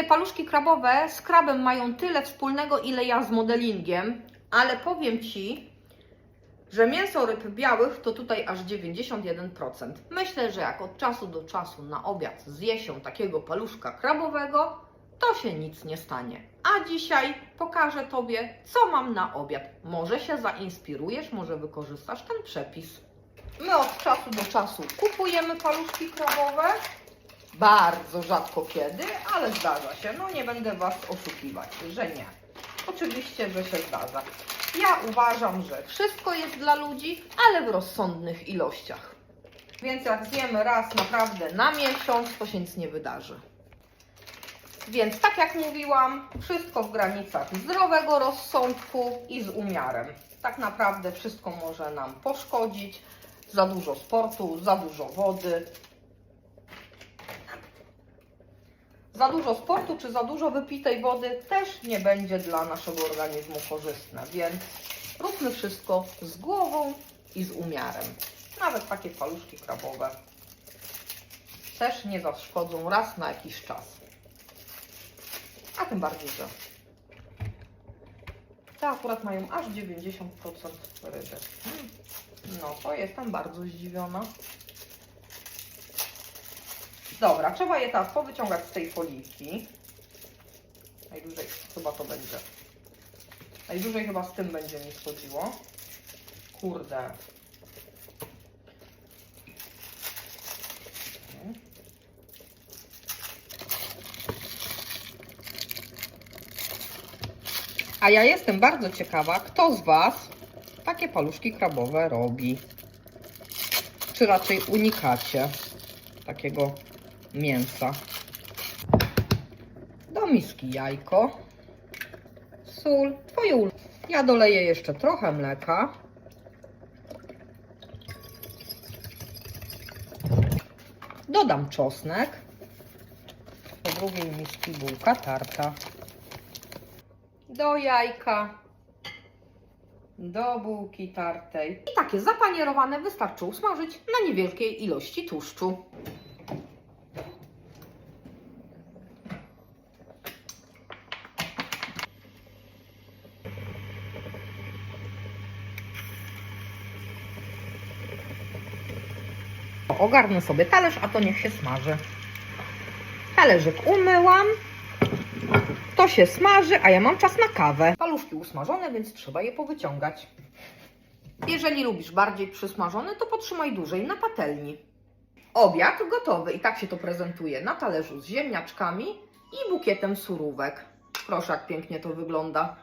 Te paluszki krabowe z krabem mają tyle wspólnego, ile ja z modelingiem, ale powiem Ci, że mięso ryb białych to tutaj aż 91%. Myślę, że jak od czasu do czasu na obiad zje się takiego paluszka krabowego, to się nic nie stanie. A dzisiaj pokażę Tobie, co mam na obiad. Może się zainspirujesz, może wykorzystasz ten przepis. My od czasu do czasu kupujemy paluszki krabowe. Bardzo rzadko kiedy, ale zdarza się. No nie będę Was oszukiwać, że nie. Oczywiście, że się zdarza. Ja uważam, że wszystko jest dla ludzi, ale w rozsądnych ilościach. Więc jak zjemy raz naprawdę na miesiąc, to się nic nie wydarzy. Więc tak jak mówiłam, wszystko w granicach zdrowego rozsądku i z umiarem. Tak naprawdę wszystko może nam poszkodzić. Za dużo sportu, za dużo wody. Za dużo sportu czy za dużo wypitej wody też nie będzie dla naszego organizmu korzystne, więc róbmy wszystko z głową i z umiarem. Nawet takie paluszki krabowe też nie zaszkodzą raz na jakiś czas. A tym bardziej, że te akurat mają aż 90% ryby. No, to jestem bardzo zdziwiona. Dobra, trzeba je teraz powyciągać z tej foliki. Najdłużej chyba to będzie. Najdłużej chyba z tym będzie mi schodziło. Kurde. A ja jestem bardzo ciekawa, kto z Was takie paluszki krabowe robi. Czy raczej unikacie takiego mięsa. Do miski jajko, sól, twoje ul. Ja doleję jeszcze trochę mleka. Dodam czosnek. Do drugiej miski bułka tarta. Do jajka. Do bułki tartej. I takie zapanierowane wystarczy usmażyć na niewielkiej ilości tłuszczu. Ogarnę sobie talerz, a to niech się smaży. Talerzyk umyłam. To się smaży, a ja mam czas na kawę. Paluszki usmażone, więc trzeba je powyciągać. Jeżeli lubisz bardziej przysmażone, to potrzymaj dłużej na patelni. Obiad gotowy i tak się to prezentuje na talerzu z ziemniaczkami i bukietem surówek. Proszę, jak pięknie to wygląda.